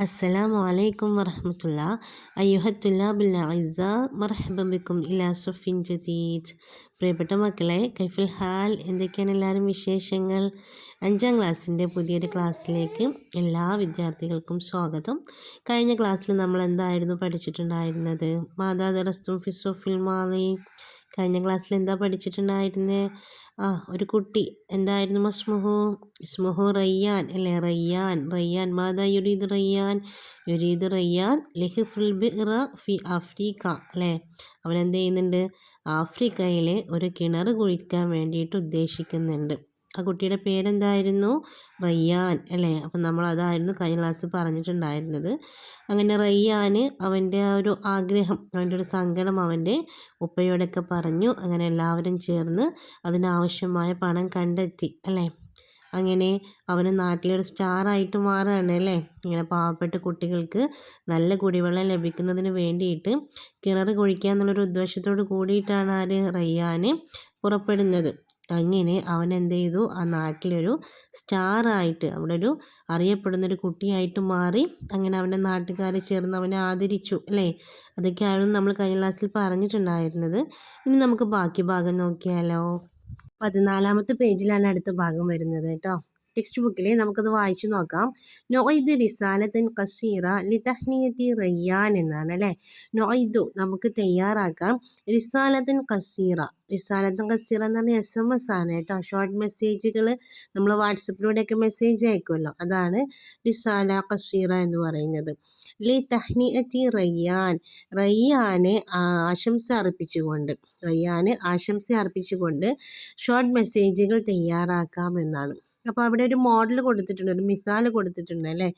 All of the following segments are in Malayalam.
السلام عليكم ورحمة الله. أيها الطلاب الأعزاء مرحبا بكم إلى صف جديد. പ്രിയപ്പെട്ട മക്കളെ കൈഫുൽ ഹാൽ എന്തൊക്കെയാണ് എല്ലാവരും വിശേഷങ്ങൾ? അഞ്ചാം ക്ലാസ്സിന്റെ പുതിയൊരു ക്ലാസ്സിലേക്ക് എല്ലാ വിദ്യാർത്ഥികൾക്കും സ്വാഗതം. കഴിഞ്ഞ ക്ലാസ്സിൽ നമ്മൾ എന്തായിരുന്നു പഠിച്ചിട്ടുണ്ടായിരുന്നത്? മാതാദറസ്തും ഫിസോഫിൽ മാലി. കഴിഞ്ഞ ക്ലാസ്സിൽ എന്താ പഠിച്ചിട്ടുണ്ടായിരുന്നത് ആ ഒരു കുട്ടി. എന്തായിരുന്നു മസ്മുഹു? ഇസ്മുഹു റയ്യാൻ അല്ലേ? റയ്യാൻ. റയ്യാൻ മാതാ യുരീദ് റയ്യാൻ. യുരീദ് റയ്യാൻ ലിഹിഫുൽ ബിറ ഫി ആഫ്രിക്ക അല്ലേ? അവൻ എന്ത് ചെയ്യുന്നുണ്ട്? ആഫ്രിക്കയിലെ ഒരു കിണർ കുഴിക്കാൻ വേണ്ടിയിട്ട് ഉദ്ദേശിക്കുന്നുണ്ട്. ആ കുട്ടിയുടെ പേരെന്തായിരുന്നു? റയ്യാൻ അല്ലേ? അപ്പം നമ്മൾ അതായിരുന്നു കഴിഞ്ഞ ക്ലാസ്സിൽ പറഞ്ഞിട്ടുണ്ടായിരുന്നത്. അങ്ങനെ റയ്യാന് അവന്റെ ആ ഒരു ആഗ്രഹം അവന്റെ ഒരു സങ്കടം അവന്റെ ഉപ്പയോടൊക്കെ പറഞ്ഞു. അങ്ങനെ എല്ലാവരും ചേർന്ന് അതിനാവശ്യമായ പണം കണ്ടെത്തി അല്ലേ? അങ്ങനെ അവന് നാട്ടിലൊരു സ്റ്റാറായിട്ട് മാറുകയാണ് അല്ലേ? ഇങ്ങനെ പാവപ്പെട്ട കുട്ടികൾക്ക് നല്ല കുടിവെള്ളം ലഭിക്കുന്നതിന് വേണ്ടിയിട്ട് കിണർ കുഴിക്കുക എന്നുള്ളൊരു ഉദ്ദേശത്തോട് കൂടിയിട്ടാണ് ആര് റയ്യാൻ പുറപ്പെടുന്നത്. അങ്ങനെ അവൻ എന്ത് ചെയ്തു? ആ നാട്ടിലൊരു സ്റ്റാറായിട്ട് അവിടെ ഒരു അറിയപ്പെടുന്നൊരു കുട്ടിയായിട്ട് മാറി അങ്ങനെ അവന്റെ നാട്ടുകാർ ചേർന്ന് അവനെ ആദരിച്ചു അല്ലേ? അതൊക്കെയായിരുന്നു നമ്മൾ കഴിഞ്ഞ ക്ലാസ്സിൽ പറഞ്ഞിട്ടുണ്ടായിരുന്നത്. ഇനി നമുക്ക് ബാക്കി ഭാഗം നോക്കിയാലോ? പതിനാലാമത്തെ പേജിലാണ് അടുത്ത ഭാഗം വരുന്നത് കേട്ടോ. ടെക്സ്റ്റ് ബുക്കിൽ നമുക്കത് വായിച്ചു നോക്കാം. നൊയ്ദ് റിസാലത്തിൻ കസീറ ലിതഹ്നിയത്തി റയ്യാൻ എന്നാണ് അല്ലേ? നൊയ്ദു നമുക്ക് തയ്യാറാക്കാം. റിസാലത്തിൻ കസീറ റിസാലത്തിൻ കസീറ എന്ന് പറഞ്ഞാൽ എസ് എം എസ് ആണ് കേട്ടോ. ഷോർട്ട് മെസ്സേജുകൾ നമ്മൾ വാട്സപ്പിലൂടെയൊക്കെ മെസ്സേജ് അയക്കുമല്ലോ. അതാണ് റിസാല കസീറ എന്ന് പറയുന്നത്. ലി തഹ്നിയത്തി റയ്യാൻ. റയ്യാനെ ആശംസ അർപ്പിച്ചുകൊണ്ട് റയ്യാന് ആശംസ അർപ്പിച്ചുകൊണ്ട് ഷോർട്ട് മെസ്സേജുകൾ തയ്യാറാക്കാമെന്നാണ് അപ്പോൾ അവിടെ ഒരു മോഡൽ കൊടുത്തിട്ടുണ്ട് ഒരു മിസാൽ കൊടുത്തിട്ടുണ്ട് അല്ലേ?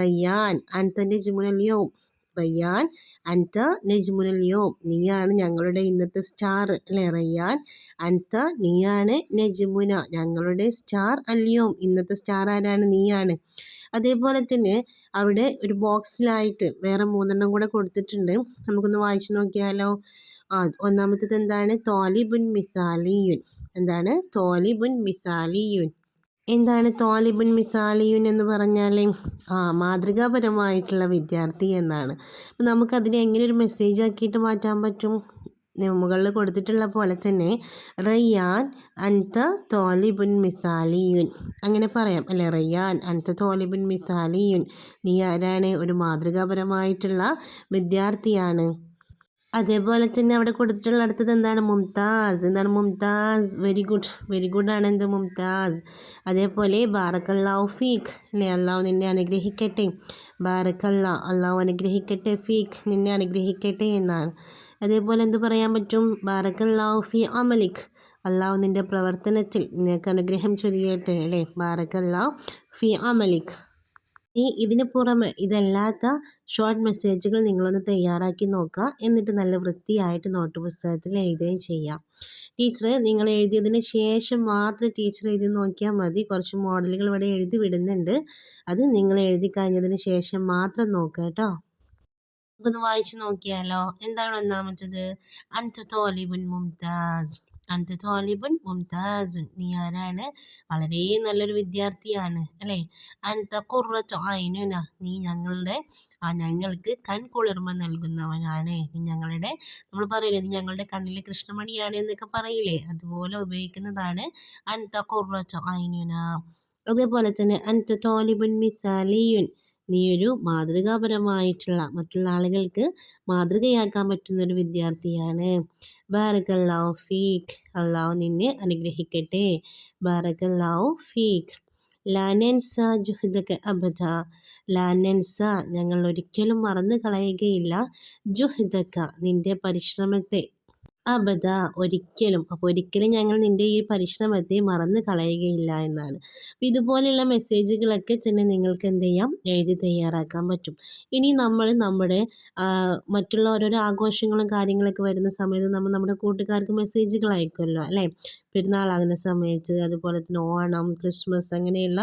റയ്യാൻ അൻതന്റെ ജിമുനലിയോം റയ്യാൻ അൻത നെജ്മുനലിയോം നീയാണ് ഞങ്ങളുടെ ഇന്നത്തെ സ്റ്റാർ അല്ലേ റയ്യാൻ അൻത നീയാണ് നജ്മുന ഞങ്ങളുടെ സ്റ്റാർ അല്ലയോം ഇന്നത്തെ സ്റ്റാർ ആരാണ്? നീയാണ്. അതേപോലെ തന്നെ അവിടെ ഒരു ബോക്സിലായിട്ട് വേറെ മൂന്നെണ്ണം കൂടെ കൊടുത്തിട്ടുണ്ട്. നമുക്കൊന്ന് വായിച്ചു നോക്കിയാലോ? ഒന്നാമത്തേത് എന്താണ്? തോലിബുൻ മിസാലിയുൻ എന്താണ്? തോലിബുൻ മിസാലിയുൻ എന്താണ് തോലിബുൻ മിസാലിയുൻ എന്ന് പറഞ്ഞാൽ ആ മാതൃകാപരമായിട്ടുള്ള വിദ്യാർത്ഥി എന്നാണ്. അപ്പം നമുക്കതിനെ എങ്ങനെ ഒരു മെസ്സേജ് ആക്കിയിട്ട് മാറ്റാൻ പറ്റും? മുകളിൽ കൊടുത്തിട്ടുള്ള പോലെ തന്നെ റയ്യാൻ അൻത തോലിബുൻ മിസാലിയുൻ. അങ്ങനെ പറയാം അല്ലെ? റയ്യാൻ അൻത തോലിബുൻ മിസാലിയുൻ. നീ ആരാണ്? ഒരു മാതൃകാപരമായിട്ടുള്ള വിദ്യാർത്ഥിയാണ്. അതേപോലെ തന്നെ അവിടെ കൊടുത്തിട്ടുള്ള അടുത്തത് എന്താണ്? മുംതാസ്. എന്താണ് Mumtaz? Very good very good ആണ് എന്ത്? മുംതാസ്. അതേപോലെ ബാറക്കല്ലാഹു ഫീഖ് അല്ലേ അള്ളാഹു നിന്നെ അനുഗ്രഹിക്കട്ടെ. ബാറക്കല്ല അള്ളാഹു അനുഗ്രഹിക്കട്ടെ. ഫീഖ് നിന്നെ അനുഗ്രഹിക്കട്ടെ എന്നാണ്. അതേപോലെ എന്ത് പറയാൻ പറ്റും? ബാറക്കല്ലാഹു ഫി അമലിഖ് അള്ളാഹു നിന്റെ പ്രവർത്തനത്തിൽ നിനക്ക് അനുഗ്രഹം ചൊരിയട്ടെ അല്ലേ? ബാറക്കല്ലാഹു ഫി അമലിഖ് ഇനി ഇതിന് പുറമെ ഇതല്ലാത്ത ഷോർട്ട് മെസ്സേജുകൾ നിങ്ങളൊന്ന് തയ്യാറാക്കി നോക്കുക. എന്നിട്ട് നല്ല വൃത്തിയായിട്ട് നോട്ട് പുസ്തകത്തിൽ എഴുതുകയും ചെയ്യാം. ടീച്ചർ നിങ്ങൾ എഴുതിയതിന് ശേഷം മാത്രം ടീച്ചർ എഴുതി നോക്കിയാൽ മതി. കുറച്ച് മോഡലുകൾ ഇവിടെ എഴുതി വിടുന്നുണ്ട്. അത് നിങ്ങൾ എഴുതി കഴിഞ്ഞതിന് ശേഷം മാത്രം നോക്കുക കേട്ടോ. നമുക്കൊന്ന് വായിച്ചു നോക്കിയാലോ? എന്താണ് ഒന്നാമത്തത്? അൻത തോലിബുൻ മുംതാസ്. അന്ത താലിബൻ മുംതാസുൻ നീ ആരാണ് വളരെ നല്ലൊരു വിദ്യാർത്ഥിയാണ് അല്ലേ? അന്ത കുറച്ചു ഐനുന നീ ഞങ്ങളുടെ ആ ഞങ്ങൾക്ക് കൺകുളിർമ നൽകുന്നവനാണ്. നീ ഞങ്ങളുടെ നമ്മൾ പറയില്ലേ നീ ഞങ്ങളുടെ കണ്ണിലെ കൃഷ്ണമണിയാണ് എന്നൊക്കെ പറയില്ലേ? അതുപോലെ ഉപയോഗിക്കുന്നതാണ് അന്ത കുറച്ചു ഐനുന അതേപോലെ തന്നെ അന്ത തോലിബുൻ മിസാലിയുൻ നീ ഒരു മാതൃകാപരമായിട്ടുള്ള മറ്റുള്ള ആളുകൾക്ക് മാതൃകയാക്കാൻ പറ്റുന്ന ഒരു വിദ്യാർത്ഥിയാണ് ബാറക്കല്ലാഹു ഫീഖ്. അള്ളാഹു നിന്നെ അനുഗ്രഹിക്കട്ടെ. ബാറക്കല്ലാഹു ഫീഖ്. ലാനൻസ ജുഹ്ദക അബദ. ലാനൻസ ഞങ്ങൾ ഒരിക്കലും മറന്നു കളയുകയില്ല ജുഹ്ദക നിന്റെ പരിശ്രമത്തെ അബദ ഒരിക്കലും അപ്പോൾ ഒരിക്കലും ഞങ്ങൾ നിന്റെ ഈ പരിശ്രമത്തെ മറന്നു കളയുകയില്ല എന്നാണ്. അപ്പോൾ ഇതുപോലെയുള്ള മെസ്സേജുകളൊക്കെ തന്നെ നിങ്ങൾക്ക് എന്ത് ചെയ്യാം? എഴുതി തയ്യാറാക്കാൻ പറ്റും. ഇനി നമ്മൾ നമ്മുടെ മറ്റുള്ള ഓരോരോ ആഘോഷങ്ങളും കാര്യങ്ങളൊക്കെ വരുന്ന സമയത്ത് നമ്മൾ നമ്മുടെ കൂട്ടുകാർക്ക് മെസ്സേജുകൾ അയക്കുമല്ലോ അല്ലേ? പെരുന്നാളാകുന്ന സമയത്ത് അതുപോലെ തന്നെ ഓണം ക്രിസ്മസ് അങ്ങനെയുള്ള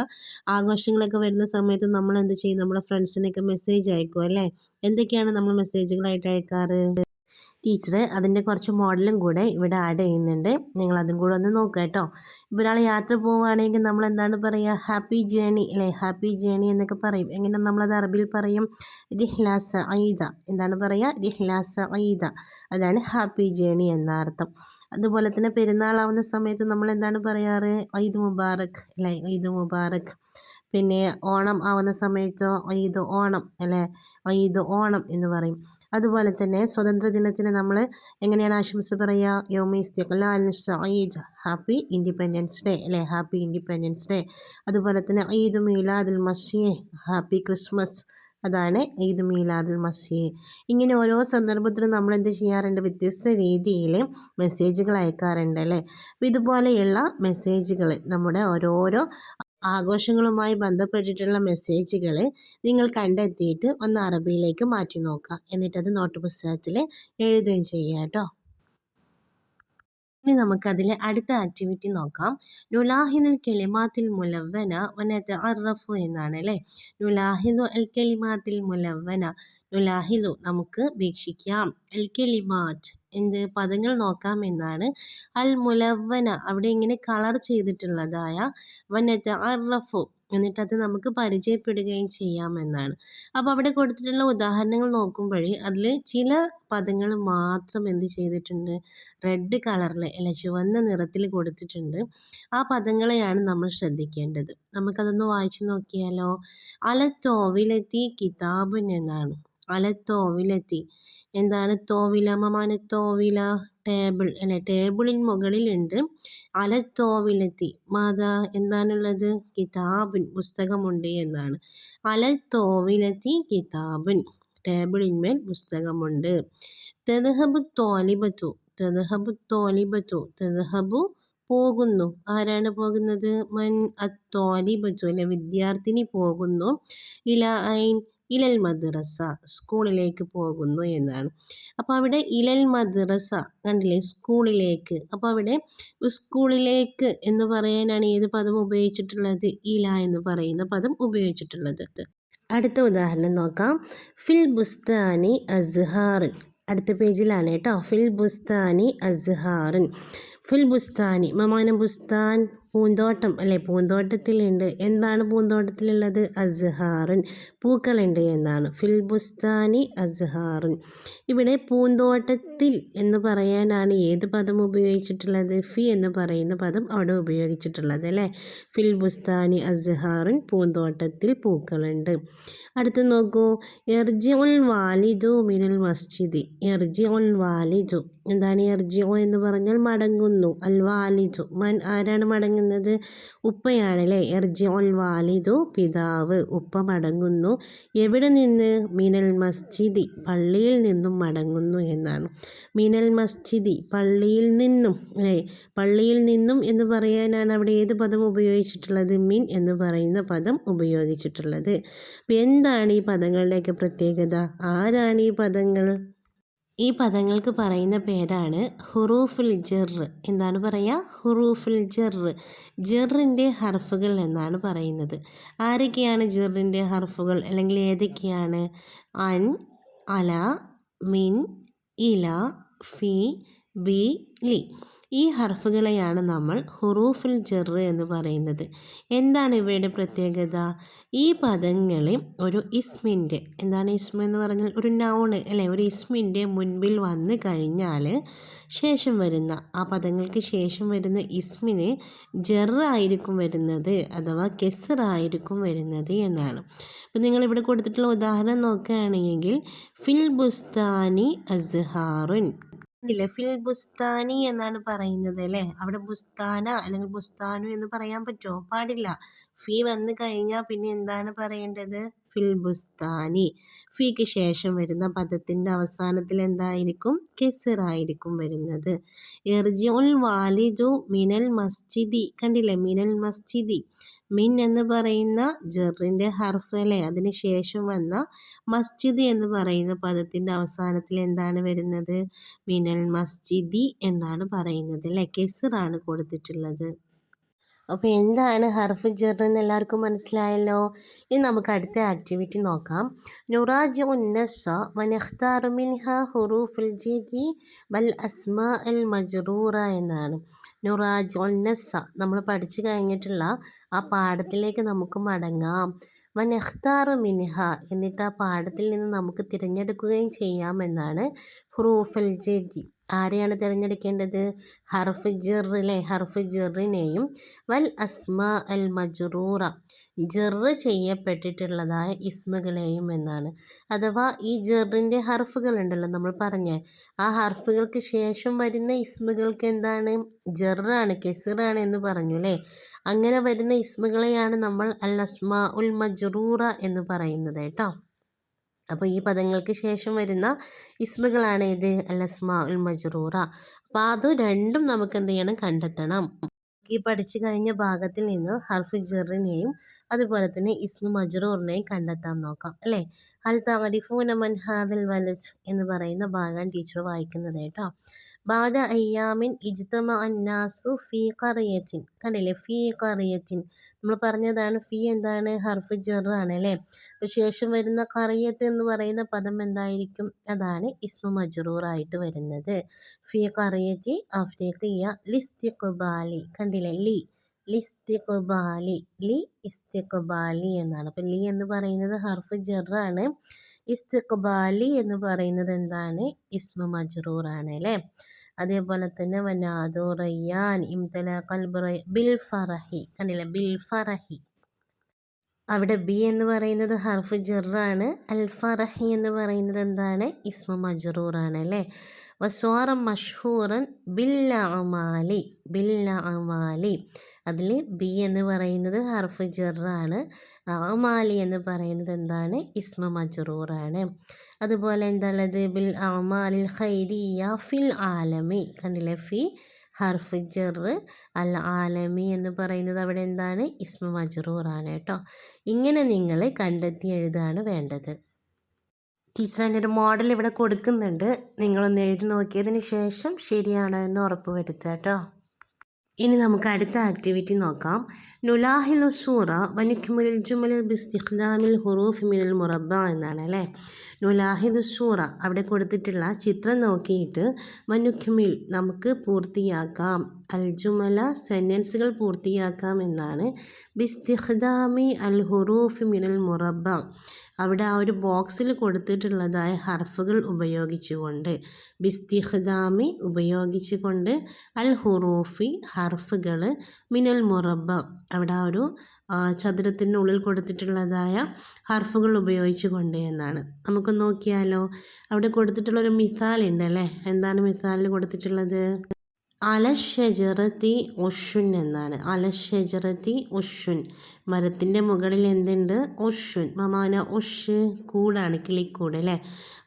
ആഘോഷങ്ങളൊക്കെ വരുന്ന സമയത്ത് നമ്മൾ എന്ത് ചെയ്യും? നമ്മുടെ ഫ്രണ്ട്സിനൊക്കെ മെസ്സേജ് അയക്കും അല്ലേ? എന്തൊക്കെയാണ് നമ്മൾ മെസ്സേജുകളായിട്ട് അയക്കാറ്? ടീച്ചർ അതിന്റെ കുറച്ച് മോഡലും കൂടെ ഇവിടെ ആഡ് ചെയ്യുന്നുണ്ട്. നിങ്ങൾ അതും കൂടെ ഒന്ന് നോക്കുക കേട്ടോ. ഇപ്പോൾ ഒരാൾ യാത്ര പോവുകയാണെങ്കിൽ നമ്മൾ എന്താണ് പറയുക? ഹാപ്പി ജേണി അല്ലേ? ഹാപ്പി ജേണി എന്നൊക്കെ പറയും. എങ്ങനെ നമ്മളത് അറബിയിൽ പറയും? റിഹ്ലാസ ഐദ എന്താണ് പറയുക? റിഹ്ലാസ ഐദ അതാണ് ഹാപ്പി ജേണി എന്ന അർത്ഥം. അതുപോലെ തന്നെ പെരുന്നാളാവുന്ന സമയത്ത് നമ്മൾ എന്താണ് പറയാറ്? ഐദ് മുബാറക് അല്ലേ? ഐദ് മുബാറക് പിന്നെ ഓണം ആവുന്ന സമയത്തോ ഐദ് ഓണം അല്ലേ? ഐദ് ഓണം എന്ന് പറയും. അതുപോലെ തന്നെ സ്വതന്ത്ര ദിനത്തിന് നമ്മൾ എങ്ങനെയാണ് ആശംസ പറയുക യോമി സയ്യിദ് ഹാപ്പി ഇൻഡിപെൻഡൻസ് ഡേ അല്ലേ? ഹാപ്പി ഇൻഡിപെൻഡൻസ് ഡേ അതുപോലെ തന്നെ ഈദ് മീലാദുൽ മസീഹ്. ഹാപ്പി ക്രിസ്മസ് അതാണ് ഈദ് മീലാദുൽ മസീഹ്. ഇങ്ങനെ ഓരോ സന്ദർഭത്തിലും നമ്മൾ എന്ത് ചെയ്യാറുണ്ട്? വ്യത്യസ്ത രീതിയിൽ മെസ്സേജുകൾ അയക്കാറുണ്ട് അല്ലേ? അപ്പോൾ ഇതുപോലെയുള്ള മെസ്സേജുകൾ നമ്മുടെ ഓരോരോ ആഘോഷങ്ങളുമായി ബന്ധപ്പെട്ടിട്ടുള്ള മെസ്സേജുകൾ നിങ്ങൾ കണ്ടെത്തിയിട്ട് ഒന്ന് അറബിയിലേക്ക് മാറ്റി നോക്കുക. എന്നിട്ടത് നോട്ട് പുസ്തകത്തിൽ എഴുതുകയും ചെയ്യുക കേട്ടോ. ഇനി നമുക്കതിലെ അടുത്ത ആക്ടിവിറ്റി നോക്കാം. നുലാഹിദുൽ കെളിമാത്തിൽ മുലവന വനത്ത് അറഫു എന്നാണ് അല്ലേ? നുലാഹിദു അൽ കെളിമാത്തിൽ മുലവന നുലാഹിദു നമുക്ക് വീക്ഷിക്കാം. അൽ കെളിമാറ്റ് എന്ത് പദങ്ങൾ നോക്കാം എന്നാണ്. അൽ മുലവന അവിടെ ഇങ്ങനെ കളർ ചെയ്തിട്ടുള്ളതായ വനത്ത് അറഫു എന്നിട്ടത് നമുക്ക് പരിചയപ്പെടുകയും ചെയ്യാമെന്നാണ് അപ്പോൾ അവിടെ കൊടുത്തിട്ടുള്ള ഉദാഹരണങ്ങൾ നോക്കുമ്പോഴേ അതിൽ ചില പദങ്ങൾ മാത്രം എന്ത് ചെയ്തിട്ടുണ്ട്? റെഡ് കളറിൽ അല്ല ചുവന്ന നിറത്തിൽ കൊടുത്തിട്ടുണ്ട്. ആ പദങ്ങളെയാണ് നമ്മൾ ശ്രദ്ധിക്കേണ്ടത്. നമുക്കതൊന്ന് വായിച്ചു നോക്കിയാലോ? അല തോവിലെത്തി കിതാബൻ എന്നാണ്. അലത്തോവിലെത്തി എന്താണ് തോവില? മമാന തോവില ടേബിൾ അല്ലെ? ടേബിളിന് മുകളിലുണ്ട്. അലത്തോവിലെത്തി മാതാ എന്താണുള്ളത്? കിതാബിൻ പുസ്തകമുണ്ട് എന്നാണ്. അലത്തോവിലെത്തി കിതാബിൻ ടേബിളിന്മേൽ പുസ്തകമുണ്ട്. തെതഹബു തോലിബത്തു തെതഹബു തോലിബത്തു തെതഹബു പോകുന്നു. ആരാണ് പോകുന്നത്? മൻ അത്തോലിബത്തു അല്ലെ? വിദ്യാർത്ഥിനി പോകുന്നു. ഇല ഐൻ ഇലൽ മദ്രസ സ്കൂളിലേക്ക് പോകുന്നു എന്നാണ്. അപ്പോൾ അവിടെ ഇലൽ മദ്രസ കണ്ടില്ലേ? സ്കൂളിലേക്ക്. അപ്പോൾ അവിടെ സ്കൂളിലേക്ക് എന്ന് പറയാനാണ് ഏത് പദം ഉപയോഗിച്ചിട്ടുള്ളത്? ഇല എന്ന് പറയുന്ന പദം ഉപയോഗിച്ചിട്ടുള്ളത്. അടുത്ത ഉദാഹരണം നോക്കാം. ഫിൽ ബുസ്താനി അസ്ഹാറിൻ. അടുത്ത പേജിലാണ് കേട്ടോ. ഫിൽ ബുസ്താനി അസ്ഹാറിൻ. ഫിൽ ബുസ്താനി മമാന ബുസ്താൻ. പൂന്തോട്ടം അല്ലെ? പൂന്തോട്ടത്തിലുണ്ട്. എന്താണ് പൂന്തോട്ടത്തിലുള്ളത്? അസ്ഹാറുൻ. പൂക്കളുണ്ട് എന്നാണ്. ഫിൽ ബുസ്താനി ഇവിടെ പൂന്തോട്ടത്തിൽ എന്ന് പറയാനാണ് ഏത് പദം ഉപയോഗിച്ചിട്ടുള്ളത്? ഫി എന്ന് പറയുന്ന പദം അവിടെ ഉപയോഗിച്ചിട്ടുള്ളത് അല്ലേ? ഫിൽ ബുസ്താനി പൂന്തോട്ടത്തിൽ പൂക്കളുണ്ട്. അടുത്ത് നോക്കൂ. എർജിഉൽ വാലിദു മിനൽ മസ്ജിദി. എർജിഉൽ വാലിദു. എന്താണ് എർജിഉ എന്ന് പറഞ്ഞാൽ മടങ്ങുന്നു. അൽ വാലിദു മൻ ആരാണ് മടങ്ങുന്നത്? ഉപ്പയാണല്ലേ? അല്ലേ അൽ വാലിദു പിതാവ്. ഉപ്പ മടങ്ങുന്നു. എവിടെ നിന്ന്? മിനൽ മസ്ജിദി. പള്ളിയിൽ നിന്നും മടങ്ങുന്നു എന്നാണ്. മിനൽ മസ്ജിദി. പള്ളിയിൽ നിന്നും അല്ലേ? പള്ളിയിൽ നിന്നും എന്ന് പറയാനാണ് അവിടെ ഏത് പദം ഉപയോഗിച്ചിട്ടുള്ളത്? മിൻ എന്ന് പറയുന്ന പദം ഉപയോഗിച്ചിട്ടുള്ളത്. എന്താണ് ഈ പദങ്ങളുടെയൊക്കെ പ്രത്യേകത? ആരാണ് ഈ പദങ്ങൾ? ഈ പദങ്ങൾക്ക് പറയുന്ന പേരാണ് ഹുറൂഫുൽ ജെർ. എന്താണ് പറയുക? ഹുറൂഫുൽ ജെർ. ജെറിന്റെ ഹർഫുകൾ എന്നാണ് പറയുന്നത്. ആരൊക്കെയാണ് ജെറിന്റെ ഹർഫുകൾ? അല്ലെങ്കിൽ ഏതൊക്കെയാണ്? അൻ അല മിൻ ഇല ഫി ബി ലി. ഈ ഹർഫുകളെയാണ് നമ്മൾ ഹുറൂഫുൽ ജെറ് എന്ന് പറയുന്നത്. എന്താണ് ഇവയുടെ പ്രത്യേകത? ഈ പദങ്ങളെ ഒരു ഇസ്മിന്റെ എന്താണ് ഇസ്മ എന്ന് പറഞ്ഞാൽ ഒരു നൗണ് അല്ലെ? ഒരു ഇസ്മിന്റെ മുൻപിൽ വന്നു കഴിഞ്ഞാൽ ശേഷം വരുന്ന ആ പദങ്ങൾക്ക് ശേഷം വരുന്ന ഇസ്മിന് ജെറായിരിക്കും വരുന്നത് അഥവാ കെസറായിരിക്കും വരുന്നത് എന്നാണ്. അപ്പം നിങ്ങളിവിടെ കൊടുത്തിട്ടുള്ള ഉദാഹരണം നോക്കുകയാണെങ്കിൽ ഫിൽ ബുസ്താനി അസ്ഹാറുൻ. കണ്ടില്ലേ ഫിൽ ബുസ്താനി എന്നാണ് പറയുന്നത് അല്ലേ? അവിടെ ബുസ്താന അല്ലെങ്കിൽ ബുസ്താനു എന്ന് പറയാൻ പറ്റുമോ പാടില്ല. ഫീ വന്നു കഴിഞ്ഞാൽ പിന്നെ എന്താണ് പറയേണ്ടത്? ഫിൽ ബുസ്താനി. ഫീക്ക് ശേഷം വരുന്ന പദത്തിന്റെ അവസാനത്തിൽ എന്തായിരിക്കും? കെസറായിരിക്കും വരുന്നത്. എർജിയോൾ വാലിദു മിനൽ മസ്ജിദി. കണ്ടില്ലേ? മിനൽ മസ്ജിദി. മിൻ എന്ന് പറയുന്ന ജെറിന്റെ ഹർഫ് അല്ലേ? അതിന് ശേഷം വന്ന മസ്ജിദ് എന്ന് പറയുന്ന പദത്തിന്റെ അവസാനത്തിൽ എന്താണ് വരുന്നത്? മിനൽ മസ്ജിദി എന്നാണ് പറയുന്നത് അല്ലേ? കെസറാണ് കൊടുത്തിട്ടുള്ളത്. അപ്പോൾ എന്താണ് ഹർഫ് ജെർ എന്ന് എല്ലാവർക്കും മനസ്സിലായല്ലോ? ഇനി നമുക്ക് അടുത്ത ആക്ടിവിറ്റി നോക്കാം. നുറാജ് ഉന്നസ വനഖ്താറു മിൻഹ ഹുറൂഫുൽ ജിരി ബൽ അസ്മാ അൽ മജറൂറ എന്നാണ്. നുറാജ് ഉന്നസ നമ്മൾ പഠിച്ചു കഴിഞ്ഞിട്ടുള്ള ആ പാഠത്തിലേക്ക് നമുക്ക് മടങ്ങാം. വൻ വനഖ്താറു മിൻഹ. എന്നിട്ട് ആ പാഠത്തിൽ നിന്ന് നമുക്ക് തിരഞ്ഞെടുക്കുകയും ചെയ്യാമെന്നാണ് ഹുറൂഫൽ ജെഗി ആരെയാണ് തിരഞ്ഞെടുക്കേണ്ടത്? ഹർഫ് ജെറിലെ ഹർഫ് ജെറിനെയും വൽ അസ്മ അൽ മജ്റൂറ. ജെറ് ചെയ്യപ്പെട്ടിട്ടുള്ളതായ ഇസ്മകളെയും എന്നാണ്. അഥവാ ഈ ജെറിന്റെ ഹർഫുകൾ ഉണ്ടല്ലോ നമ്മൾ പറഞ്ഞ. ആ ഹർഫുകൾക്ക് ശേഷം വരുന്ന ഇസ്മകൾക്ക് എന്താണ്? ജെറാണ് കെസിറാണ് എന്ന് പറഞ്ഞു അല്ലേ അങ്ങനെ വരുന്ന ഇസ്മകളെയാണ് നമ്മൾ അൽ അസ്മ ഉൽ മജ്റൂറ എന്ന് പറയുന്നത് കേട്ടോ. അപ്പോൾ ഈ പദങ്ങൾക്ക് ശേഷം വരുന്ന ഇസ്മുകളാണ് ഇത് അൽ അസ്മ ഉൽ മജ്റൂറ. അപ്പോൾ അത് രണ്ടും നമുക്ക് എന്ത് ചെയ്യണം? കണ്ടെത്തണം. ഈ പഠിച്ചു കഴിഞ്ഞ ഭാഗത്തിൽ നിന്ന് ഹർഫ് ജെറിനെയും അതുപോലെ തന്നെ ഇസ്മു മജ്റൂറിനെയും കണ്ടെത്താൻ നോക്കാം. അല്ലേ? അൽ തകരിഫൂന ഹാദൽ വലജ് എന്ന് പറയുന്ന ഭാഗമാണ് ടീച്ചർ വായിക്കുന്നത് കേട്ടോ. ബാദ അയ്യാമിൻ ഇജ്തമ അന്നാസു ഫീ കറിയത്തിൻ കണ്ടില്ലേ? ഫീ കറിയത്തിൻ നമ്മൾ പറഞ്ഞതാണ് ഫീ എന്താണ്? ഹർഫ് ജെറാണ് അല്ലേ? അപ്പോൾ ശേഷം വരുന്ന കറിയത്ത് എന്ന് പറയുന്ന പദം എന്തായിരിക്കും? അതാണ് ഇസ്മു മജറൂറായിട്ട് വരുന്നത്. ഫീ കറിയത്തി അഫ്രീഖിയ ലിസ്തിഖ്ബാലി കണ്ടില്ലേ? ലി. ലിസ്തിഖ്ബാലി ലി ഇസ്തിഖ്ബാലി എന്നാണ്. അപ്പോൾ ലി എന്ന് പറയുന്നത് ഹർഫ് ജെറാണ്. ഇസ്തിഖ്ബാലി എന്ന് പറയുന്നത് എന്താണ്? ഇസ്മ മജ്റൂറാണ് അല്ലേ? അതേപോലെ തന്നെ വനാദു റയ്യാൻ ഇംതല കൽബ് ബിൽ ഫറഹി. കണ്ടില്ല? ബിൽ ഫറഹി. അവിടെ ബി എന്ന് പറയുന്നത് ഹർഫ് ജെറാണ്. അൽ ഫറഹി എന്ന് പറയുന്നത് എന്താണ്? ഇസ്മ മജറൂറാണ് അല്ലേ? വസ്വാറ മഷ്ഹൂറൻ ബില്ല അമാലി ബില്ല അമാലി. അതിൽ ബി എന്ന് പറയുന്നത് ഹർഫ് ജെറാണ് അമാലി എന്ന് പറയുന്നത് എന്താണ്? ഇസ്മ മജറൂറാണ്. അതുപോലെ എന്താണുള്ളത്? ബിൽ അമാലിൽ ഖൈരിയ ഫിൽ ആലമി. കണ്ടില്ലേ? ഫി ഹർഫ് ജർ അൽ ആലമി എന്ന് പറയുന്നത് അവിടെ എന്താണ്? ഇസ്മ മജറൂറാണ് കേട്ടോ. ഇങ്ങനെ നിങ്ങൾ കണ്ടെത്തി എഴുതാണ് വേണ്ടത്. ടീച്ചർ അതിന്റെ ഒരു മോഡൽ ഇവിടെ കൊടുക്കുന്നുണ്ട്. നിങ്ങളൊന്ന് എഴുതി നോക്കിയതിന് ശേഷം ശരിയാണോ എന്ന് ഉറപ്പ് വരുത്തുക കേട്ടോ. ഇനി നമുക്ക് അടുത്ത ആക്ടിവിറ്റി നോക്കാം. നുലാഹിൽ സൂറ വനിക്കുമുലിൽ ജുമലിൽ ബിസ്തിഖ്ലാമിൽ ഹുറൂഫ് മിനൽ മുറബ എന്നാണ് അല്ലേ? നുലാഹിദു സൂറ അവിടെ കൊടുത്തിട്ടുള്ള ചിത്രം നോക്കിയിട്ട് വനുഖ്മിൽ നമുക്ക് പൂർത്തിയാക്കാം. അൽജുമല സെന്റൻസുകൾ പൂർത്തിയാക്കാം എന്നാണ്. ബിസ്തിഖ്ദാമി അൽ ഹുറൂഫ് മിനൽ മുറബ അവിടെ ആ ഒരു ബോക്സിൽ കൊടുത്തിട്ടുള്ളതായ ഹർഫുകൾ ഉപയോഗിച്ചുകൊണ്ട് ബിസ്തിഹ്ദാമി ഉപയോഗിച്ചുകൊണ്ട് അൽ ഹുറൂഫി ഹർഫുകൾ മിനൽ മുറബ അവിടെ ആ ഒരു ചതുരത്തിനുള്ളിൽ കൊടുത്തിട്ടുള്ളതായ ഹർഫുകൾ ഉപയോഗിച്ചുകൊണ്ട് എന്നാണ്. നമുക്ക് നോക്കിയാലോ അവിടെ കൊടുത്തിട്ടുള്ളൊരു മിസാലുണ്ട് അല്ലേ? എന്താണ് മിസാലിൽ കൊടുത്തിട്ടുള്ളത്? അലഷജറത്തി ഒഷുൻ എന്നാണ്. അലഷജറത്തി ഒഷുൻ. മരത്തിന്റെ മുകളിൽ എന്തുണ്ട്? ഒഷുൻ. മമാന ഒഷ് കൂടാണ് കിളിക്കൂട് അല്ലേ?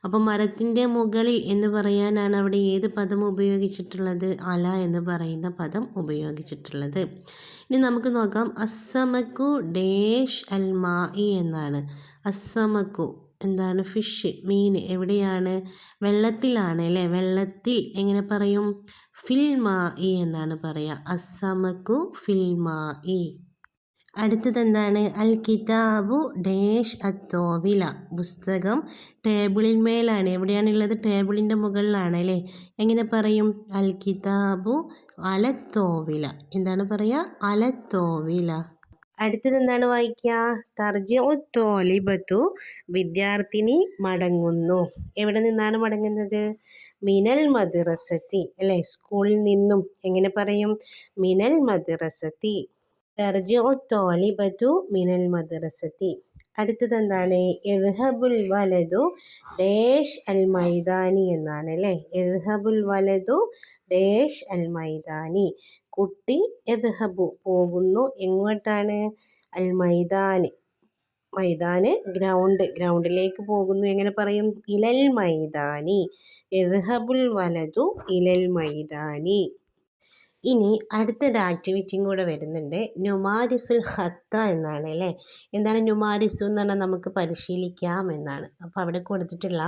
അപ്പോൾ മരത്തിന്റെ മുകളിൽ എന്ന് പറയാനാണ് അവിടെ ഏത് പദം ഉപയോഗിച്ചിട്ടുള്ളത്? അല എന്ന് പറയുന്ന പദം ഉപയോഗിച്ചിട്ടുള്ളത്. ഇനി നമുക്ക് നോക്കാം. അസമക്കു ഡേഷ് അൽ മായി എന്നാണ്. അസമക്കു എന്താണ് ഫിഷ് മീൻ എവിടെയാണ്? വെള്ളത്തിലാണ് അല്ലേ? വെള്ളത്തിൽ എങ്ങനെ പറയും? ഫിൽമാ ഇ എന്നാണ് പറയുക അസമക്കു ഫിൽമാ ഇ അടുത്തത് എന്താണ്? അൽ കിതാബു ഡേഷ് അത്തോവില പുസ്തകം ടേബിളിന്മേലാണ് എവിടെയാണുള്ളത്? ടേബിളിന്റെ മുകളിലാണ് അല്ലേ? എങ്ങനെ പറയും? അൽ കിതാബു അലത്തോവില എന്താണ് പറയുക അലത്തോവില അടുത്തത് എന്താണ് വായിക്കുക തർജിഉ തോലിബത്തു വിദ്യാർത്ഥിനി മടങ്ങുന്നു. എവിടെ നിന്നാണ് മടങ്ങുന്നത്? മിനൽ മദ്രസത്തി. അല്ലേ? സ്കൂളിൽ നിന്നും. എങ്ങനെ പറയും? മിനൽ മദ്രസത്തി. തർജിഉ തോലിബത്തു മിനൽ മദ്രസത്തി. അടുത്തത് എന്താണ്? എദ്ഹബുൽ വലതു ഡേഷ് അൽ മൈതാനി എന്നാണ് അല്ലേ? എദ്ഹബുൽ വലതു ഡേഷ് അൽ മൈതാനി. കുട്ടി എദ്ഹബു പോകുന്നു? എങ്ങോട്ടാണ്? അൽ മൈതാന് മൈതാന് ഗ്രൗണ്ട്. ഗ്രൗണ്ടിലേക്ക് പോകുന്നു. എങ്ങനെ പറയും? ഇലൽ മൈതാനി എദ്ഹബുൽ വലതു ഇലൽ മൈതാനി ഇനി അടുത്തൊരു ആക്ടിവിറ്റിയും കൂടെ വരുന്നുണ്ട്. നുമാരിസുൽ ഹത്ത എന്നാണ് അല്ലേ? എന്താണ് നുമാരിസു എന്ന് പറഞ്ഞാൽ നമുക്ക് പരിശീലിക്കാം എന്നാണ്. അപ്പോൾ അവിടെ കൊടുത്തിട്ടുള്ള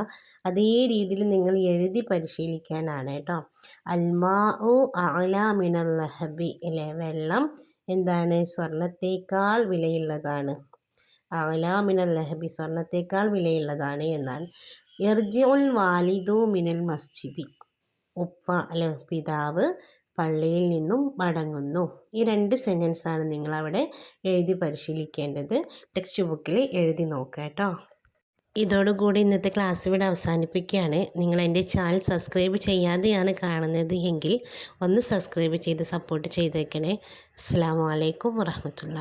അതേ രീതിയിൽ നിങ്ങൾ എഴുതി പരിശീലിക്കാനാണ് കേട്ടോ. അൽമാ ഉ ആലാമിനൽ ലഹബി അല്ലേ? വെള്ളം എന്താണ്? സ്വർണത്തേക്കാൾ വിലയുള്ളതാണ്. ആലാമിനൽ ലഹബി സ്വർണത്തേക്കാൾ വിലയുള്ളതാണ് എന്നാണ്. എർജിഉൽ വാലിദു മിനൽ മസ്ജിദി. ഉപ്പ അല്ലെ? പിതാവ് പള്ളിയിൽ നിന്നും മടങ്ങുന്നു. ഈ രണ്ട് സെന്റൻസാണ് നിങ്ങളവിടെ എഴുതി പരിശീലിക്കേണ്ടത്. ടെക്സ്റ്റ് ബുക്കിൽ എഴുതി നോക്കുക കേട്ടോ. ഇതോടുകൂടി ഇന്നത്തെ ക്ലാസ് ഇവിടെ അവസാനിപ്പിക്കുകയാണ്. നിങ്ങൾ എന്റെ ചാനൽ സബ്സ്ക്രൈബ് ചെയ്യാതെയാണ് കാണുന്നത് എങ്കിൽ ഒന്ന് സബ്സ്ക്രൈബ് ചെയ്ത് സപ്പോർട്ട് ചെയ്തേക്കണേ. അസ്സാം വലൈക്കും വറഹമത്തുള്ള